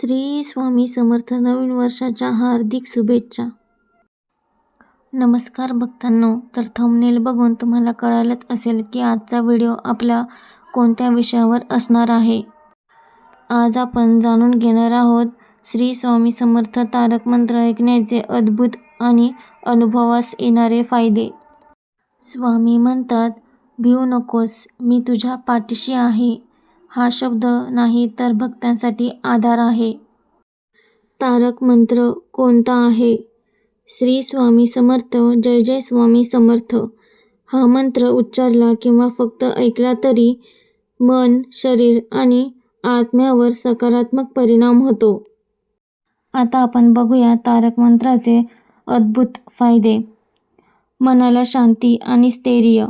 श्री स्वामी समर्थ नवीन वर्षाच्या हार्दिक शुभेच्छा. नमस्कार भक्तांनो तर थंबनेल बघून तुम्हाला कळालंच असेल की आजचा व्हिडिओ आपला कोणत्या विषयावर असणार आहे. आज आपण जाणून घेणार आहोत श्री स्वामी समर्थ तारक मंत्र ऐकण्याचे अद्भुत आणि अनुभवास येणारे फायदे. स्वामी म्हणतात भिऊ नकोस मी तुझ्या पाठीशी आहे. हा शब्द नाही तर भक्तांसाठी आधार आहे. तारक मंत्र कोणता आहे? श्री स्वामी समर्थ जय जय स्वामी समर्थ. हा मंत्र उच्चारला किंवा फक्त ऐकला तरी मन शरीर आणि आत्म्यावर सकारात्मक परिणाम होतो. आता आपण बघूया तारक मंत्राचे अद्भुत फायदे. मनाला शांती आणि स्थैर्य.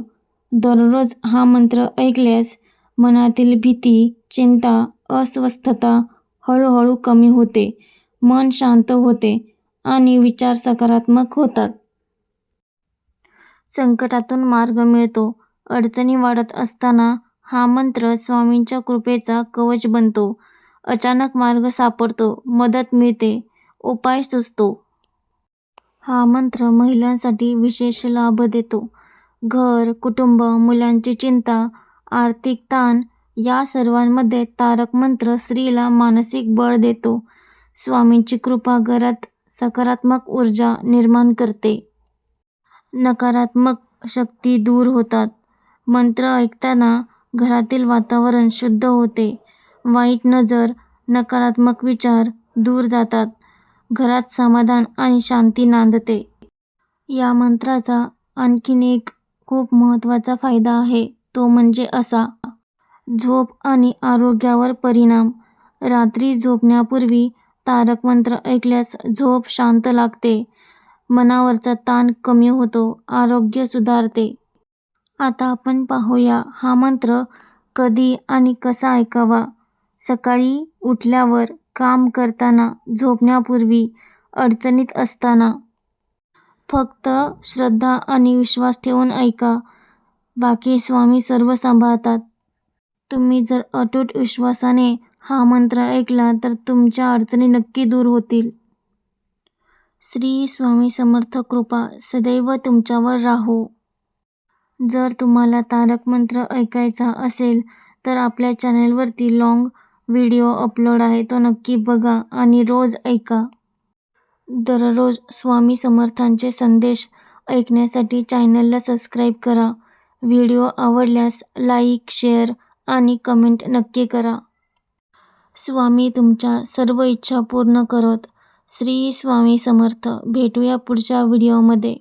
दररोज हा मंत्र ऐकल्यास मनातील भीती चिंता अस्वस्थता हळूहळू कमी होते. मन शांत होते आणि विचार सकारात्मक होतात. संकटातून मार्ग मिळतो. अडचणी वाढत असताना हा मंत्र स्वामींच्या कृपेचा कवच बनतो. अचानक मार्ग सापडतो मदत मिळते उपाय सुचतो. हा मंत्र महिलांसाठी विशेष लाभ देतो. घर कुटुंब मुलांची चिंता आर्थिक ताण या सर्वांमध्ये तारक मंत्र स्त्रीला मानसिक बळ देतो. स्वामींची कृपा घरात सकारात्मक ऊर्जा निर्माण करते. नकारात्मक शक्ती दूर होतात. मंत्र ऐकताना घरातील वातावरण शुद्ध होते. वाईट नजर नकारात्मक विचार दूर जातात. घरात समाधान आणि शांती नांदते. या मंत्राचा आणखीन एक खूप महत्त्वाचा फायदा आहे. तो म्हणजे असा. झोप आणि आरोग्यावर परिणाम. रात्री झोपण्यापूर्वी तारक मंत्र ऐकल्यास झोप शांत लागते. मनावरचा ताण कमी होतो आरोग्य सुधारते. आता आपण पाहूया हा मंत्र कधी आणि कसा ऐकावा. सकाळी उठल्यावर काम करताना झोपण्यापूर्वी अडचणीत असताना. फक्त श्रद्धा आणि विश्वास ठेवून ऐका. बाकी स्वामी सर्व सांभाळतात. तुम्ही जर अटूट विश्वासाने हा मंत्र ऐकला तर तुमच्या अडचणी नक्की दूर होतील. श्री स्वामी समर्थ कृपा सदैव तुमच्यावर राहो. जर तुम्हाला तारक मंत्र ऐकायचा असेल तर आपल्या चॅनेलवरती लाँग व्हिडिओ अपलोड आहे तो नक्की बघा आणि रोज ऐका. दररोज स्वामी समर्थांचे संदेश ऐकण्यासाठी चॅनलला सबस्क्राईब करा. व्हिडिओ आवडल्यास लाईक शेअर आणि कमेंट नक्की करा. स्वामी तुमच्या सर्व इच्छा पूर्ण करत श्री स्वामी समर्थ. भेटूया पुढच्या व्हिडिओमध्ये.